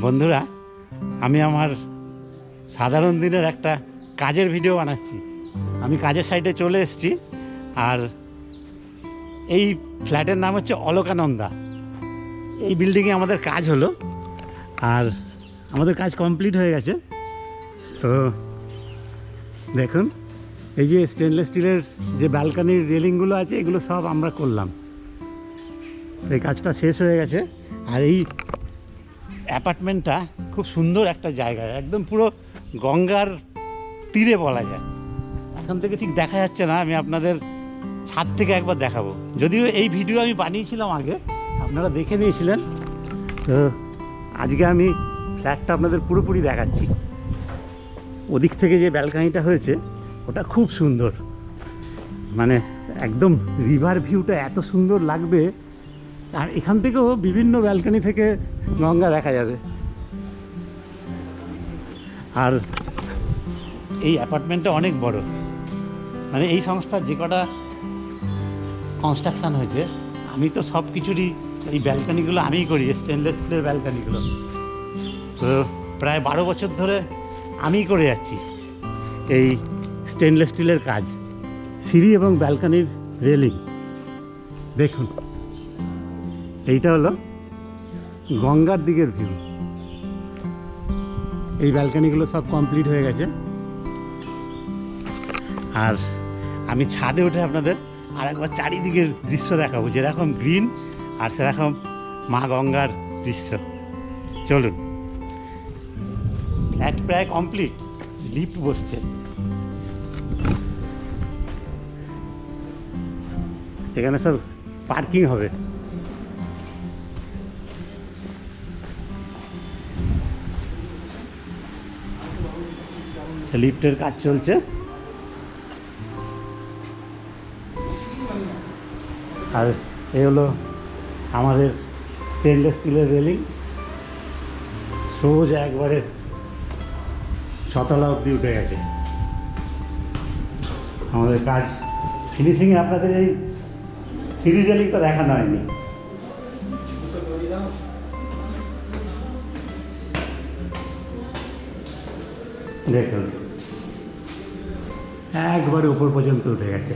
বন্ধুরা, আমি আমার সাধারণ দিনের একটা কাজের ভিডিও বানাচ্ছি। আমি কাজের সাইডে চলে এসেছি, আর এই ফ্ল্যাটের নাম হচ্ছে অলোকানন্দা। এই বিল্ডিংয়ে আমাদের কাজ হলো, আর আমাদের কাজ কমপ্লিট হয়ে গেছে। তো দেখুন, এই যে স্টেনলেস স্টিলের যে ব্যালকানির রেলিংগুলো আছে, এগুলো সব আমরা করলাম। তো এই কাজটা শেষ হয়ে গেছে, আর এই অ্যাপার্টমেন্টটা খুব সুন্দর একটা জায়গা, একদম পুরো গঙ্গার তীরে বলা যায়। এখন থেকে ঠিক দেখা যাচ্ছে না, আমি আপনাদের ছাদ থেকে একবার দেখাবো। যদিও এই ভিডিও আমি বানিয়েছিলাম আগে, আপনারা দেখে নিয়েছিলেন। তো আজকে আমি ফ্ল্যাটটা আপনাদের পুরোপুরি দেখাচ্ছি। ওদিক থেকে যে ব্যালকানিটা হয়েছে, ওটা খুব সুন্দর। মানে একদম রিভার ভিউটা এত সুন্দর লাগবে আর এখান থেকেও বিভিন্ন ব্যালকনি থেকে গঙ্গা দেখা যাবে। আর এই অ্যাপার্টমেন্টটা অনেক বড়। মানে এই সংস্থার যে কটা কনস্ট্রাকশান হয়েছে, আমি তো সব কিছুরই এই ব্যালকানিগুলো আমিই করি স্টেনলেস স্টিলের ব্যালকানিগুলো। তো প্রায় বারো বছর ধরে আমিই করে যাচ্ছি এই স্টেনলেস স্টিলের কাজ। সিঁড়ি এবং ব্যালকানির রেলিং দেখুন। এইটা হলো গঙ্গার দিকের ভিউ এই ব্যালকানিগুলো সব কমপ্লিট হয়ে গেছে। আর আমি ছাদে উঠে আপনাদের আর একবার চারিদিকের দৃশ্য দেখাবো, যেরকম গ্রিন আর সেরকম মা গঙ্গার দৃশ্য। চলুন। ফ্ল্যাট প্রায় কমপ্লিট লিফট বসছে। এখানে সব পার্কিং হবে। লিফটের কাজ চলছে। আর এ হলো আমাদের স্টেনলেস স্টিলের রেলিং সোজা একবারে ছতলা অবধি উঠে গেছে। আমাদের কাজ ফিনিশিংয়ে আপনাদের এই সিঁড়ি রেলিংটা দেখানো হয়নি। দেখুন। একবারে উপর পর্যন্ত উঠে গেছে।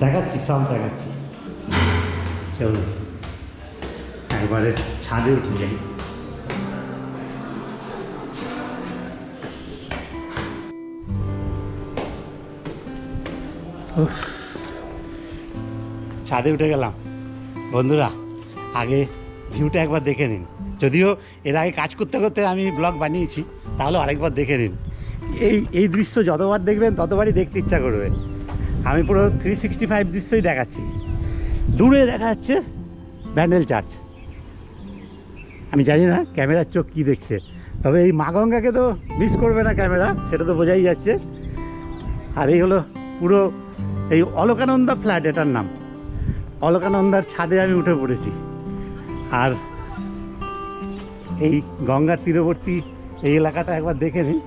দেখাচ্ছি সব দেখাচ্ছি। চলুন। একবারে ছাদে উঠে যাই। ছাদে উঠে গেলাম। বন্ধুরা, আগে ভিউটা একবার দেখে নিন। যদিও এর আগে কাজ করতে করতে আমি ব্লগ বানিয়েছি, তাহলে আরেকবার দেখে নিন। এই এই দৃশ্য যতবার দেখবেন, ততবারই দেখতে ইচ্ছা করবে। আমি পুরো থ্রি সিক্সটি ফাইভ দৃশ্যই দেখাচ্ছি। দূরে দেখা যাচ্ছে ব্যান্ডেল চার্চ। আমি জানি না ক্যামেরার চোখ কী দেখছে, তবে এই মা গঙ্গাকে তো মিস করবে না ক্যামেরা, সেটা তো বোঝাই যাচ্ছে। আর এই হলো পুরো এই অলকানন্দা ফ্ল্যাট, এটার নাম। অলকানন্দার ছাদে আমি উঠে পড়েছি। আর এই গঙ্গার তীরবর্তী এই এলাকাটা একবার দেখে নিন।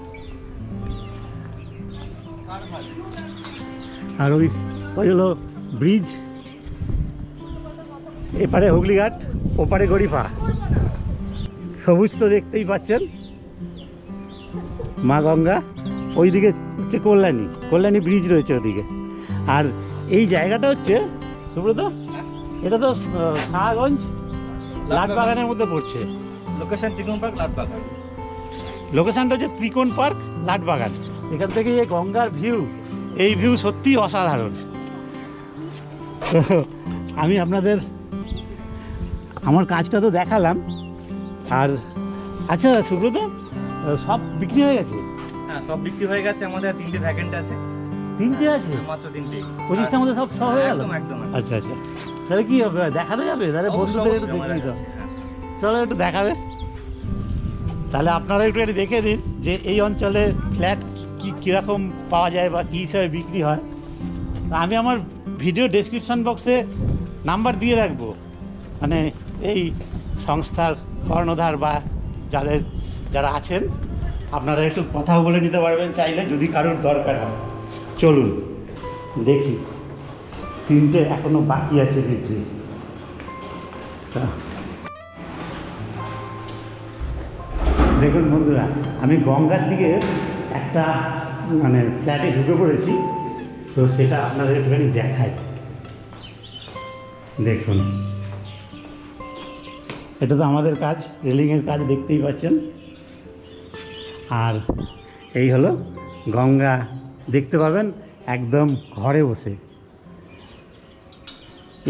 আর ওই ওই হলো ব্রিজ। এপারে হুগলিঘাট ওপারে গড়িপা। সবুজ তো দেখতেই পাচ্ছেন। মা গঙ্গা ওইদিকে হচ্ছে কল্যাণী। কল্যাণী ব্রিজ রয়েছে ওদিকে। আর এই জায়গাটা হচ্ছে সুব্রত এটা তো শাহগঞ্জ লাটবাগানের মধ্যে পড়ছে। লোকেশন টিকুন পার্ক লাটবাগান লোকেশনটা হচ্ছে ত্রিকোণ পার্ক লাটবাগান এখান থেকে এই গঙ্গার ভিউ এই ভিউ সত্যিই অসাধারণ। আমি আপনাদের আমার কাজটা তো দেখালাম। আর আচ্ছা সুব্রত সব বিক্রি হয়ে গেছে? হ্যাঁ সব বিক্রি হয়ে গেছে আমাদের তিনটে ভ্যাকেন্ট আছে। তিনটে আছে? মাত্র তিনটে পঁচিশটার মধ্যে সব সব হয়ে গেল? একদম। আচ্ছা আচ্ছা। তাহলে কি হবে? দেখানো যাবে? তাহলে বন্ধুদের একটু দেখিয়ে দাও। হ্যাঁ। চলো একটু দেখাবে। তাহলে আপনারা একটু দেখে দিন যে এই অঞ্চলে ফ্ল্যাট কি কীরকম পাওয়া যায় বা কী হিসাবে বিক্রি হয়। আমি আমার ভিডিও ডেসক্রিপশন বক্সে নাম্বার দিয়ে রাখব। মানে এই সংস্থার কর্ণধার বা যাদের যারা আছেন, আপনারা একটু কথাও বলে নিতে পারবেন চাইলে যদি কারোর দরকার হয়। চলুন, দেখি। তিনটে এখনও বাকি আছে বিক্রি। তা দেখুন বন্ধুরা, আমি গঙ্গার দিকে একটা মানে ফ্ল্যাটে ঢুকে পড়েছি। তো সেটা আপনাদের একটুখানি দেখাই। দেখুন। এটা তো আমাদের কাজ, রেলিংয়ের কাজ দেখতেই পাচ্ছেন। আর এই হলো গঙ্গা, দেখতে পাবেন, একদম ঘরে বসে।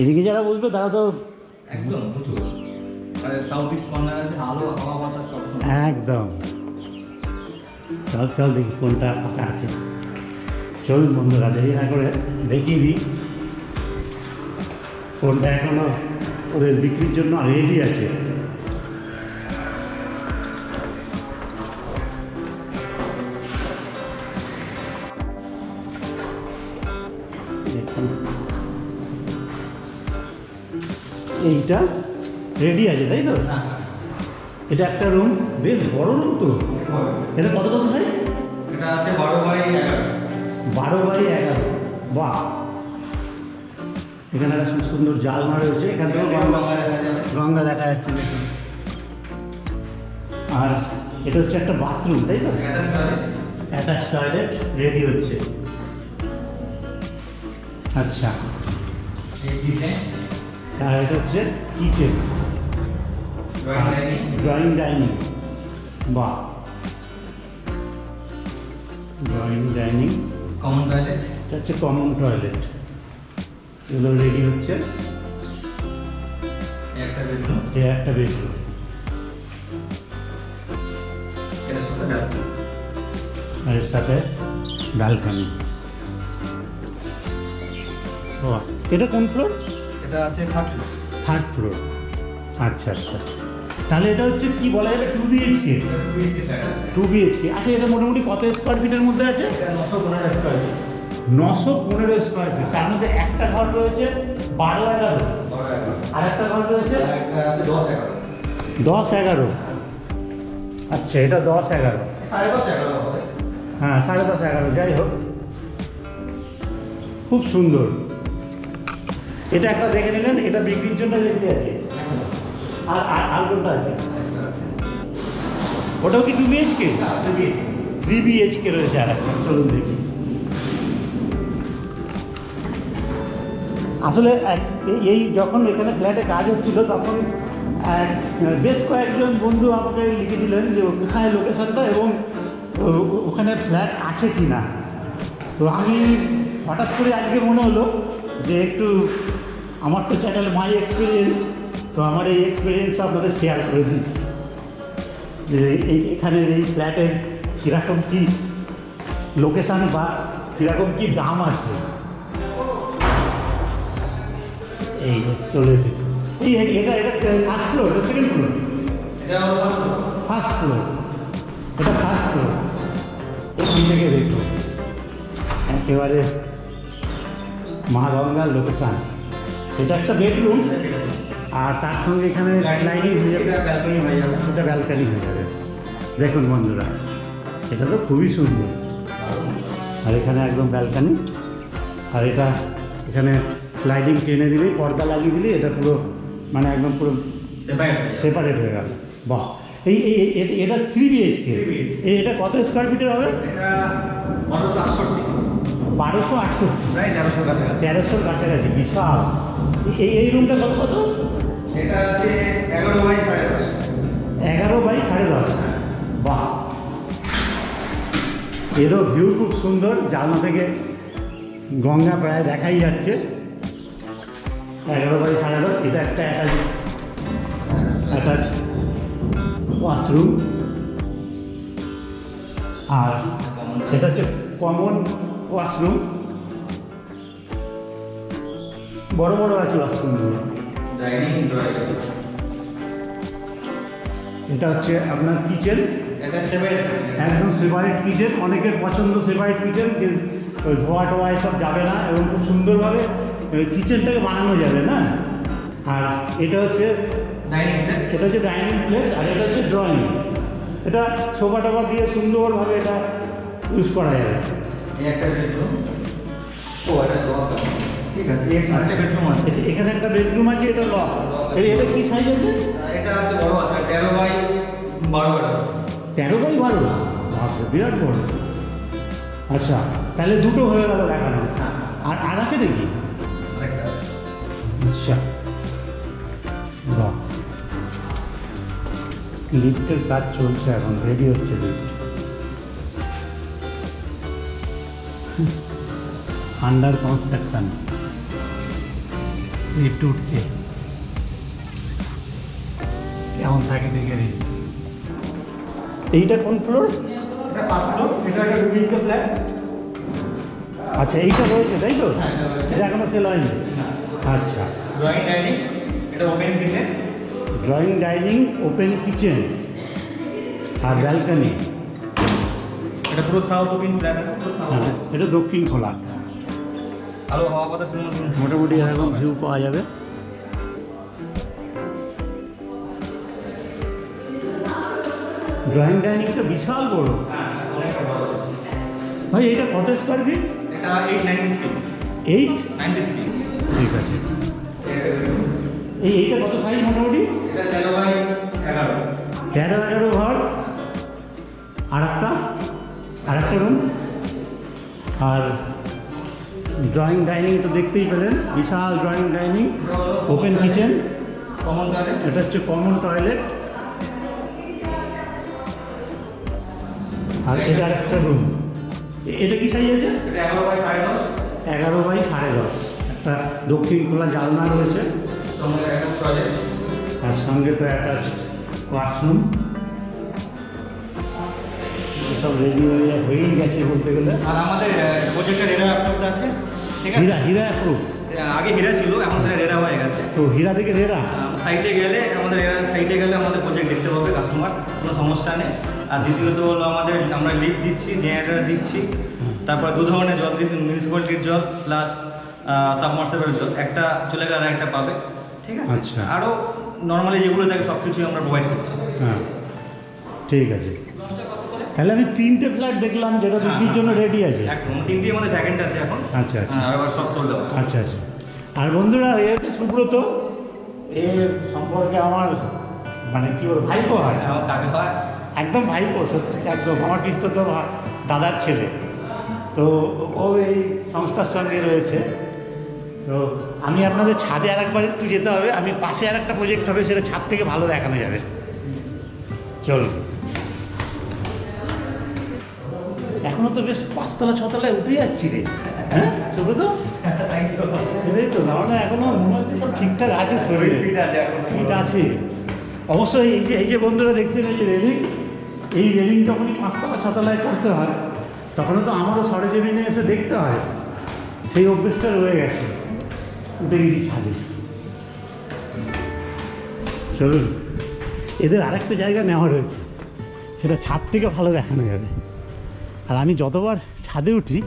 এদিকে যারা বসবে তারা তো একদম সবসময় একদম। চল চল দেখি কোনটা ফাঁকা আছে। চলুন বন্ধুরা, দেরি না করে দেখিয়ে দিই। কোনটা এখনও ওদের বিক্রির জন্য রেডি আছে। এইটা রেডি আছে তাই তো? এটা একটা রুম বেশ বড় রুম তো। এটা কত কত সাইজ এটা আছে বারো বাই এগারো। বারো বাই এগারো। বাহ। এখানে একটা খুব সুন্দর জালনা রয়েছে এখান থেকে গঙ্গা দেখা যাচ্ছে আর এটা হচ্ছে একটা বাথরুম তাই তো? অ্যাটাচ টয়লেট রেডি হচ্ছে। আচ্ছা। আর এটা হচ্ছে কিচেন ড্রয়িং ডাইনিং বাহ ড্রয়িং ডাইনিং কমন টয়লেট এটা হচ্ছে কমন টয়লেট এগুলো রেডি হচ্ছে। একটা বেডরুম এ একটা বেডরুম আর এর সাথে ব্যালকনি ও এটা কোন ফ্লোর এটা আছে থার্ড ফ্লোর থার্ড ফ্লোর আচ্ছা আচ্ছা। তাহলে এটা হচ্ছে কি বলা যাবে টু বিএইচকে টু বিএইচকে আচ্ছা এটা মোটামুটি কত স্কোয়ার ফিটের মধ্যে আছে? নশো পনেরো স্কোয়ার ফিট তার মধ্যে একটা ঘর রয়েছে, বারো এগারো। আর একটা ঘর রয়েছে? দশ এগারো। আচ্ছা এটা দশ এগারো। হ্যাঁ সাড়ে দশ এগারো, যাই হোক। খুব সুন্দর। এটা একটা দেখে নিলেন, এটা বিক্রির জন্য রেডি আছে। আর আর আর কোনটা আছে? ওটাও কি টু বিএইচকে থ্রি বিএইচকে রয়েছে আর একটা চলুন দেখি। আসলে এই- যখন এখানে ফ্ল্যাটে কাজ হচ্ছিল তখন বেশ কয়েকজন বন্ধু আমাকে লিখেছিলেন যে কোথায় লোকেশনটা এবং ওখানে ফ্ল্যাট আছে কি না তো আমি হঠাৎ করে আজকে মনে হলো যে একটু আমার তো চ্যানেল মাই এক্সপিরিয়েন্স তো আমার এই এক্সপিরিয়েন্স আপনাদের শেয়ার করে দিই। যে এই এখানের এই ফ্ল্যাটের কীরকম কী লোকেশান বা কীরকম কী দাম আছে? এই চলে এসেছি। এই এটা এটা ফার্স্ট ফ্লোর এটা সেকেন্ড ফ্লোর। ফার্স্ট ফ্লোর এটা ফার্স্ট ফ্লোর এখান থেকে দেখো একেবারে মা গঙ্গার লোকেশান এটা একটা বেডরুম। আর তার সঙ্গে এখানে স্লাইডিং হয়ে যাবে হয়ে। এটা ব্যালকানি হয়ে যাবে। দেখুন বন্ধুরা এটা তো খুবই সুন্দর। আর এখানে একদম ব্যালকানি আর এটা এখানে স্লাইডিং টেনে দিলেই পর্দা লাগিয়ে দিলেই এটা পুরো মানে একদম পুরো। সেপারেট হয়ে গেল। বাহ! এই এটা থ্রি বিএইচকে 3BHK এটা কত স্কোয়ার ফিটের হবে? বারোশো আটষট্টি। বারোশো তেরোশোর কাছাকাছি। তেরোশোর কাছাকাছি বিশাল। এই এই রুমটা কত কত? এগারো বাই সাড়ে দশ। এগারো বাই সাড়ে দশ। বাহ। এরও ভিউ খুব সুন্দর জানলা থেকে গঙ্গা প্রায় দেখাই যাচ্ছে। এগারো বাই সাড়ে দশ, এটা একটা অ্যাটাচ অ্যাটাচ ওয়াশরুম আর এটা হচ্ছে কমন ওয়াশরুম বড় বড় আছে ওয়াশরুমগুলো এটা হচ্ছে আপনার কিচেন। একদম সেপারেট কিচেন। অনেকের পছন্দ সেপারেট কিচেন ধোয়া টোয়া এসব যাবে না এবং খুব সুন্দরভাবে কিচেনটাকে বানানো যাবে না? আর এটা হচ্ছে ডাইনিং এটা হচ্ছে ডাইনিং প্লেস আর এটা হচ্ছে ড্রয়িং এটা সোফা টোফা দিয়ে সুন্দরভাবে এটা ইউজ করা যাবে। এই একটা ও এটা ঠিক আছে একটা বেডরুম আছে। এখানে একটা বেডরুম আছে এটা লক এটা কি সাইজ আছে? এটা আছে বড় আছে তেরো বাই বারো বারো তেরো বাই বারো? বাপরে বিরাট বড়। আচ্ছা তাহলে দুটো হয়ে গেল দেখানো। আর আর আছে নাকি? আচ্ছা। বাহ। লিফটের কাজ চলছে এখন রেডি হচ্ছে লিফট আন্ডার কনস্ট্রাকশন লিফট উঠছে। কেমন থাকে দেখে রে এইটা কোন ফ্লোর এটা ফার্স্ট ফ্লোর এটা একটা ফ্ল্যাট আচ্ছা এইটা রয়েছে তাই তো? হ্যাঁ, এটা এখনও সেল হয়নি? আচ্ছা। ড্রয়িং ডাইনিং এটা open kitchen drawing dining open kitchen আর ব্যালকনি এটা পুরো সাউথ ওপেন ফ্ল্যাট আছে পুরো সাউথ হ্যাঁ এটা দক্ষিণ খোলা। মোটামুটি এরকম ভিউ পাওয়া যাবে। ড্রয়িং ডাইনিংটা বিশাল বড়। ভাই এটা কত স্কোয়ার ফিট এটা eight ninety three eight ninety three ঠিক আছে। এই এইটা কত সাইজ মোটামুটি? তেরো এগারো। ঘর। আর একটা? আর একটা রুম আর ড্রয়িং ডাইনিং তো দেখতেই পেলেন বিশাল drawing dining open kitchen common এটা হচ্ছে কমন টয়লেট আর এটা আর একটা রুম এটা কি সাইজ আছে? এগারো বাই সাড়ে দশ। এগারো বাই সাড়ে দশ একটা দক্ষিণ খোলা জালনা রয়েছে। তার সঙ্গে তো অ্যাটাচ ওয়াশরুম সব রেডি হয়ে হয়েই গেছে বলতে গেলে। আর আমাদের প্রজেক্টের এরা অ্যাপ্রুভড আছে ঠিক আছে? হীরা হীরা অ্যাপ্রুভ আগে হীরা ছিল এখন সেটা রেরা হয়ে গেছে। তো হীরা থেকে রেরা সাইটে গেলে আমাদের এরা সাইটে গেলে আমাদের প্রজেক্ট দেখতে পাবে কাস্টমার কোনো সমস্যা নেই। আর দ্বিতীয়ত হলো আমাদের আমরা লিফট দিচ্ছি জেনারেটার দিচ্ছি। তারপর দু ধরনের জল দিচ্ছি মিউনিসিপ্যালিটির জল প্লাস সাবমার্সেবল জল। একটা চলে গেলে আর একটা পাবে ঠিক আছে? আচ্ছা। আরও নর্মালি যেগুলো থাকে সব কিছুই আমরা প্রোভাইড করছি। হ্যাঁ। ঠিক আছে। তাহলে আমি তিনটে ফ্ল্যাট দেখলাম যেটা বিক্রির জন্য রেডি আছে। একদম তিনটি আমাদের ভ্যাকেন্ট আছে এখন। আচ্ছা আচ্ছা। হ্যাঁ, সব সোল্ড আচ্ছা আচ্ছা। আর বন্ধুরা এ হচ্ছে সুব্রত। এ সম্পর্কে আমার মানে কি বলব ভাইপো হয়। কাকে হয়। একদম ভাইপো সত্যি একদম। আমার পিস্তত ভা- দাদার ছেলে। তো ও এই সংস্থার সঙ্গে রয়েছে। তো আমি আপনাদের ছাদে আর একবার একটু যেতে হবে। আমি পাশে আর একটা প্রজেক্ট হবে সেটা ছাদ থেকে ভালো দেখানো যাবে। চলুন। এখনও তো বেশ পাঁচতলা ছতলায় উঠে যাচ্ছি রে। হ্যাঁ সুব্রত সেটাই তো। তাহলে এখনও মনে হচ্ছে সব ঠিকঠাক আছে শরীরে। ফিট আছে এখন। ফিট আছে। অবশ্যই এই যে এই যে বন্ধুরা দেখছেন এই যে রেলিং এই রেলিং যখনই পাঁচতলা ছতলায় করতে হয় তখনও তো আমারও সরেজমিনে এসে দেখতে হয়। সেই অভ্যেসটা রয়ে গেছে। উঠে গেছি ছাদে। চলুন। এদের আরেকটা জায়গা নেওয়া রয়েছে। সেটা ছাদ থেকে ভালো দেখানো যাবে। আর আমি যতবার ছাদে উঠি,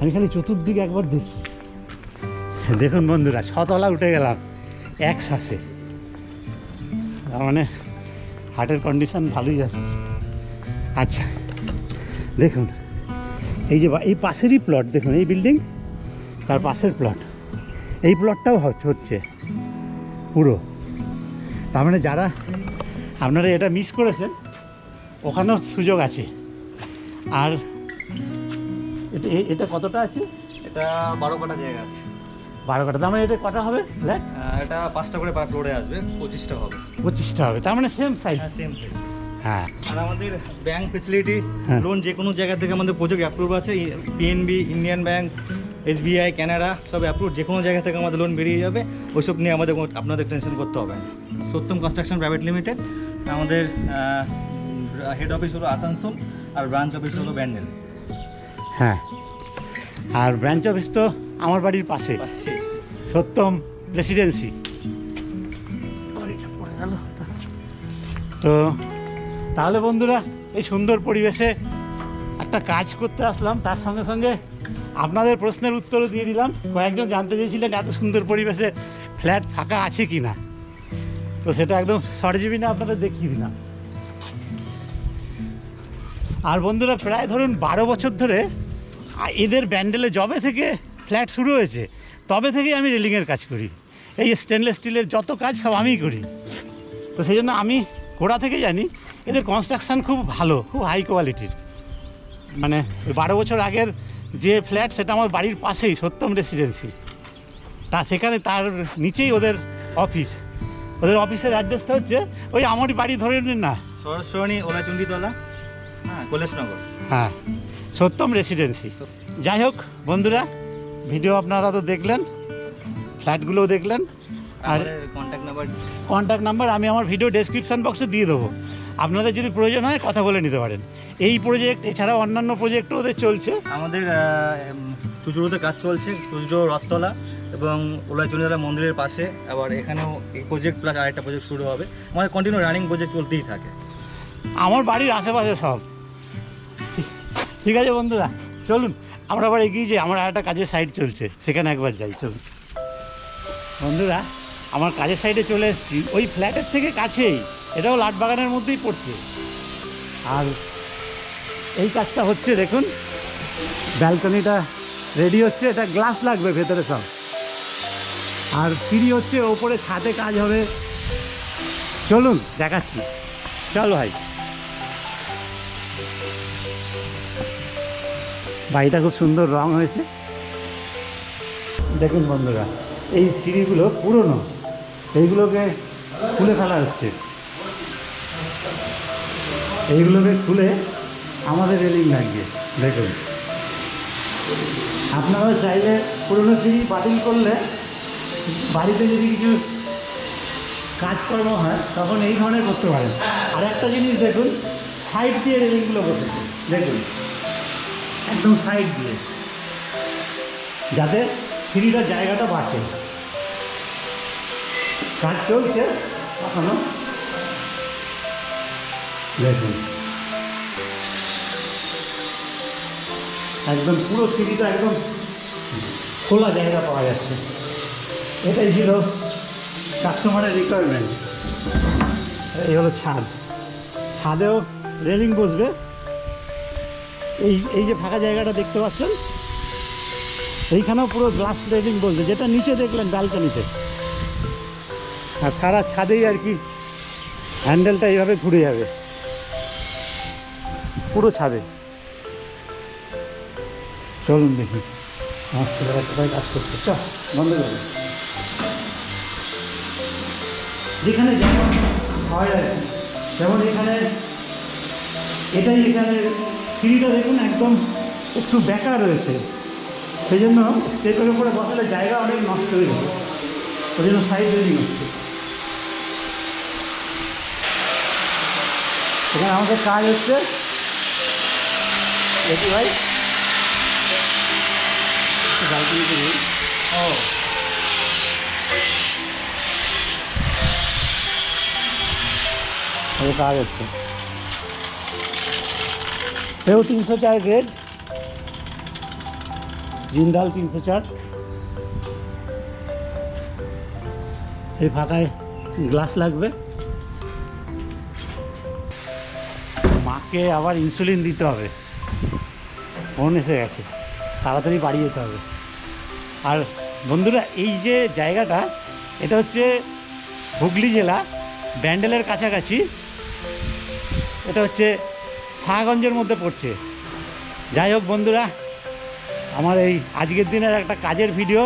আমি খালি চতুর্দিকে একবার দেখি। দেখুন বন্ধুরা ছতলা উঠে গেলাম এক শ্বাসে তার মানে হার্টের কন্ডিশান ভালোই আছে। আচ্ছা দেখুন, এই যে এই পাশেরই প্লট দেখুন, এই বিল্ডিং তার পাশের প্লট এই প্লটটাও হচ্ছে পুরো। তার মানে যারা, আপনারা এটা মিস করেছেন, ওখানেও সুযোগ আছে। আর এটা এটা কতটা আছে? এটা বারো কাটা জায়গা আছে। বারো কাটা তার মানে এটা কটা হবে? ফ্ল্যাট এটা পাঁচটা করে পার ফ্লোরে আসবে পঁচিশটা হবে। পঁচিশটা হবে। তার মানে সেম সাইজ হ্যাঁ সেম সাইজ হ্যাঁ। আর আমাদের ব্যাংক ফেসিলিটি। লোন যে কোনো জায়গা থেকে আমাদের প্রজেক্ট অ্যাপ্রুভ আছে PNB Indian bank SBI Canada সব অ্যাপ্রুভ যে কোনো জায়গা থেকে আমাদের লোন বেরিয়ে যাবে ওইসব নিয়ে আমাদের আপনাদের টেনশন করতে হবে সত্যম কনস্ট্রাকশন প্রাইভেট লিমিটেড আমাদের হেড অফিস হলো আসানসোল। আর ব্রাঞ্চ অফিস হলো ব্যান্ডেল হ্যাঁ। আর ব্রাঞ্চ অফিস তো আমার বাড়ির পাশে। সত্যম রেসিডেন্সি তো তাহলে বন্ধুরা এই সুন্দর পরিবেশে একটা কাজ করতে আসলাম। তার সঙ্গে সঙ্গে আপনাদের প্রশ্নের উত্তরও দিয়ে দিলাম। কয়েকজন জানতে চেয়েছিলেন এত সুন্দর পরিবেশে ফ্ল্যাট ফাঁকা আছে কি না তো সেটা একদম সরজীবী না আপনাদের দেখিয়ে দিলাম। আর বন্ধুরা প্রায় ধরুন বারো বছর ধরে এদের ব্যান্ডেলে জবে থেকে ফ্ল্যাট শুরু হয়েছে, তবে থেকেই আমি রেলিংয়ের কাজ করি। এই স্টেনলেস স্টিলের যত কাজ সব আমিই করি। তো সেই জন্য আমি গোড়া থেকে জানি এদের কনস্ট্রাকশান খুব ভালো, খুব হাই কোয়ালিটির মানে বারো বছর আগের যে ফ্ল্যাট সেটা আমার বাড়ির পাশেই, সত্যম রেসিডেন্সি তা সেখানে তার নিচেই ওদের অফিস ওদের অফিসের অ্যাড্রেসটা হচ্ছে ওই আমারই বাড়ি ধরে নিন না। সরস্বরণী ওলাচুন্ডিতলা হ্যাঁ কৈলাসনগর। হ্যাঁ সত্যম রেসিডেন্সি যাই হোক বন্ধুরা ভিডিও আপনারা তো দেখলেন ফ্ল্যাটগুলোও দেখলেন আর কন্ট্যাক্ট নাম্বার কন্ট্যাক্ট নাম্বার আমি আমার ভিডিও ডেসক্রিপশন বক্সে দিয়ে দেবো। আপনাদের যদি প্রয়োজন হয় কথা বলে নিতে পারেন। এই প্রজেক্ট এছাড়াও অন্যান্য প্রজেক্টও ওদের চলছে। আমাদের চুচুড়োতে কাজ চলছে চুচুড়ো রথতলা এবং ওলাচুন্ডিতলা মন্দিরের পাশে। আবার এখানেও এই প্রজেক্ট প্লাস আরেকটা প্রজেক্ট শুরু হবে। আমাদের কন্টিনিউ রানিং প্রজেক্ট চলতেই থাকে। আমার বাড়ির আশেপাশে সব। ঠিক- আছে বন্ধুরা, চলুন। আমরা আবার এগিয়ে যাই, আমার একটা কাজের সাইড চলছে, সেখানে একবার যাই, চলুন। বন্ধুরা, আমার কাজের সাইডে চলে এসেছি, ওই ফ্ল্যাটের থেকে কাছেই, এটাও লাট বাগানের মধ্যেই পড়ছে। আর এই কাজটা হচ্ছে, দেখুন ব্যালকনিটা রেডি হচ্ছে, এটা গ্লাস লাগবে ভেতরে সব। আর সিঁড়ি হচ্ছে, ওপরে ছাদে কাজ হবে। চলুন, দেখাচ্ছি। চল ভাই। বাড়িটা খুব সুন্দর রং হয়েছে। দেখুন বন্ধুরা, এই সিঁড়িগুলো পুরনো, এইগুলোকে খুলে ফেলা হচ্ছে। এইগুলোকে খুলে আমাদের রেলিং লাগবে, দেখুন। আপনারা চাইলে পুরনো সিঁড়ি বাতিল করলে বাড়িতে যদি কিছু কাজকর্ম হয়, তখন এই ধরনের করতে পারেন। আর একটা জিনিস দেখুন, সাইড দিয়ে রেলিংগুলো বসেছে, দেখুন। একদম সাইড দিয়ে। যাতে সিঁড়িটার জায়গাটা বাঁচে। কাজ চলছে, এখনও। দেখুন। একদম পুরো সিঁড়িটা একদম খোলা জায়গা পাওয়া যাচ্ছে। এটাই ছিল কাস্টমারের রিকোয়ারমেন্ট এই হলো ছাদ। ছাদেও রেলিং বসবে। এই এই যে ফাঁকা জায়গাটা দেখতে পাচ্ছেন? এইখানেও পুরো গ্লাস রেলিং বলছে। যেটা নিচে দেখলেন ব্যালকনিতে আর সারা ছাদেই আর কি হ্যান্ডেলটা এইভাবে ঘুরে যাবে। পুরো ছাদে। চলুন দেখি। আমার ছেলেরা কাজ করছে? চ বন্ধ করুন যেখানে যেমন হয় আর যেমন এখানে, এটাই এখানে সিঁড়িটা দেখুন একদম একটু বেকার রয়েছে। সেই জন্য স্টেপের উপরে বসালে জায়গা অনেক নষ্ট হয়ে যাবে। ওই জন্য সাইড রেলিং হচ্ছে। এখানে আমাদের কাজ হচ্ছে। দেখি ভাই। কাজ হচ্ছে। এও তিনশো চার গ্রেড জিন্দাল তিনশো চার। এই ফাঁকায় গ্লাস লাগবে। মাকে আবার ইনসুলিন দিতে হবে। ফোন এসে গেছে। তাড়াতাড়ি বাড়ি যেতে হবে। আর বন্ধুরা, এই যে জায়গাটা, এটা হচ্ছে হুগলি জেলা, ব্যান্ডেলের কাছাকাছি। এটা হচ্ছে শাহগঞ্জের মধ্যে পড়ছে। যাই হোক বন্ধুরা, আমার এই আজকের দিনের একটা কাজের ভিডিও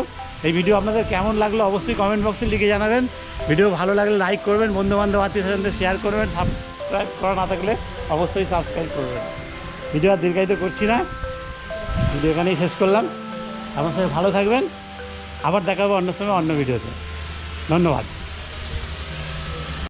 এই ভিডিও আপনাদের কেমন লাগল অবশ্যই কমেন্ট বক্সে লিখে জানাবেন। ভিডিও ভালো লাগলে লাইক করবেন বন্ধু বান্ধব আত্মীয় স্বজনদের শেয়ার করবেন সাবস্ক্রাইব করা না থাকলে অবশ্যই সাবস্ক্রাইব করবেন। ভিডিও আর দীর্ঘায়িত করছি না। ভিডিও এখানেই শেষ করলাম। আমার সঙ্গে ভালো থাকবেন। আবার দেখাবো অন্য সময় অন্য ভিডিওতে ধন্যবাদ।